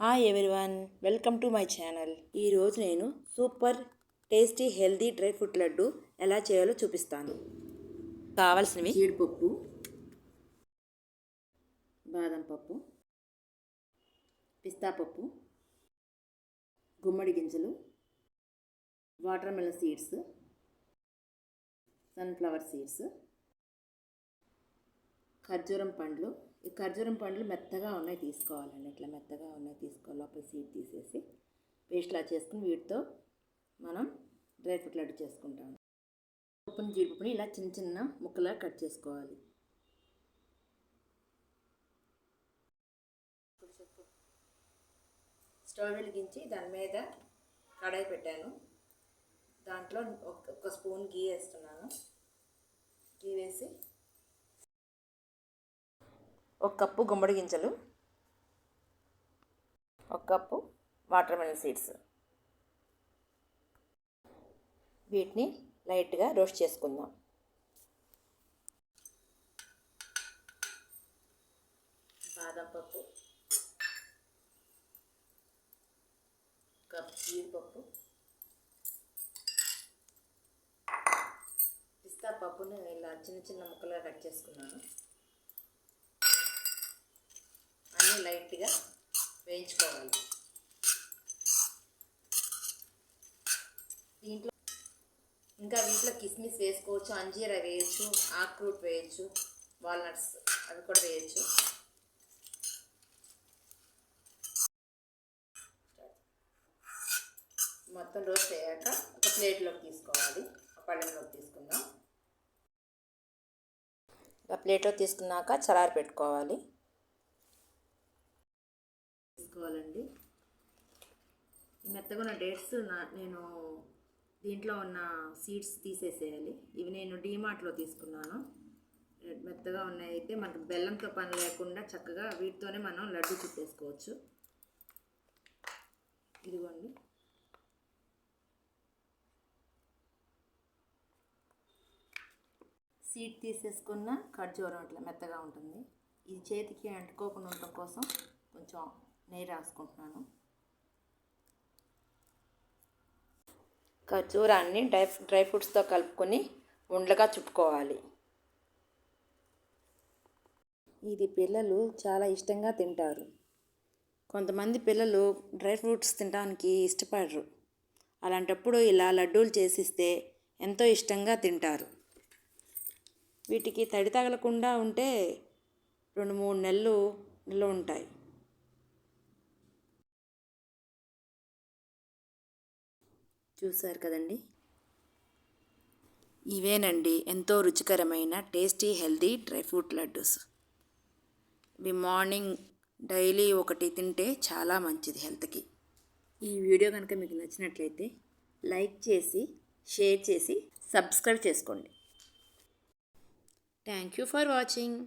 Hi everyone welcome to my channel ఈరోజు నేను super tasty healthy dry fruit laddu ఎలా చేయాలో చూపిస్తాను. కావాల్సినవి? జీడిపప్పు బాదం పప్పు పిస్తా పప్పు గుమ్మడి గింజలు watermelon seeds sunflower seeds ఖర్జూరం పండ్లు. ఈ ఖర్జూరం పండ్లు మెత్తగా ఉన్నాయి తీసుకోవాలండి. ఇట్లా మెత్తగా ఉన్నాయి తీసుకోవాలి లోపల సీడ్ తీసేసి పేస్ట్లా చేసుకుని వీటితో మనం డ్రై ఫ్రూట్ లడ్డు చేసుకుంటాం. పప్పుని జీడిపప్పుని ఇలా చిన్న చిన్న ముక్కలా కట్ చేసుకోవాలి. స్టవ్ వెలిగించి దాని మీద కడాయి పెట్టాను. దాంట్లో ఒక స్పూన్ గీ వేస్తున్నాను. గీ వేసి ఒక కప్పు గుమ్మడి గింజలు ఒక కప్పు వాటర్ మెలన్ సీడ్స్. వీటిని లైట్గా రోస్ట్ చేసుకుందాం. బాదం పప్పు కప్పు జీడిపప్పు పిస్తా పప్పును ఇలా చిన్న చిన్న ముక్కలుగా కట్ చేసుకున్నాను. లైట్గా వేయించుకోవాలి. దీంట్లో ఇంకా వీటిలో కిస్మిస్ వేసుకోవచ్చు అంజీరా వేయచ్చు ఆక్రూట్ వేయచ్చు వాల్నట్స్ అవి కూడా వేయచ్చు. మొత్తం రోస్ట్ అయ్యాక ఒక ప్లేట్లోకి తీసుకోవాలి. పళ్ళెంలోకి తీసుకుందాం. ఆ ప్లేట్లో తీసుకున్నాక చలారి పెట్టుకోవాలి. తీసుకోవాలండి. మెత్తగా ఉన్న డేట్స్ నా నేను దీంట్లో ఉన్న సీడ్స్ తీసేసేయాలి. ఇవి నేను డీమార్ట్లో తీసుకున్నాను. మెత్తగా ఉన్నాయి అయితే మనకు బెల్లంతో పని లేకుండా చక్కగా వీటితోనే మనం లడ్డు చుట్టేసుకోవచ్చు. ఇదిగోండి. సీడ్ తీసేసుకున్న ఖర్జూరం ఇట్లా మెత్తగా ఉంటుంది. ఇది చేతికి అంటుకోకుండా ఉండటం కోసం కొంచెం నెయ్యి రాసుకుంటున్నాను. ఖర్జూరాన్ని డ్రై డ్రై ఫ్రూట్స్తో కలుపుకొని ఉండలుగా చుట్టుకోవాలి ఇది పిల్లలు చాలా ఇష్టంగా తింటారు. కొంతమంది పిల్లలు డ్రై ఫ్రూట్స్ తినడానికి ఇష్టపడరు. అలాంటప్పుడు ఇలా లడ్డూలు చేసిస్తే ఎంతో ఇష్టంగా తింటారు. వీటికి తడి తగలకుండా ఉంటే రెండు మూడు నెలలు నిల్వ ఉంటాయి. చూసారు కదండి? ఇవేనండి ఎంతో రుచికరమైన tasty healthy dry fruit laddoos. ఇవి మార్నింగ్ డైలీ ఒకటి తింటే చాలా మంచిది హెల్త్కి. ఈ వీడియో కనుక మీకు నచ్చినట్లయితే లైక్ చేసి షేర్ చేసి సబ్స్క్రైబ్ చేసుకోండి. Thank you for watching.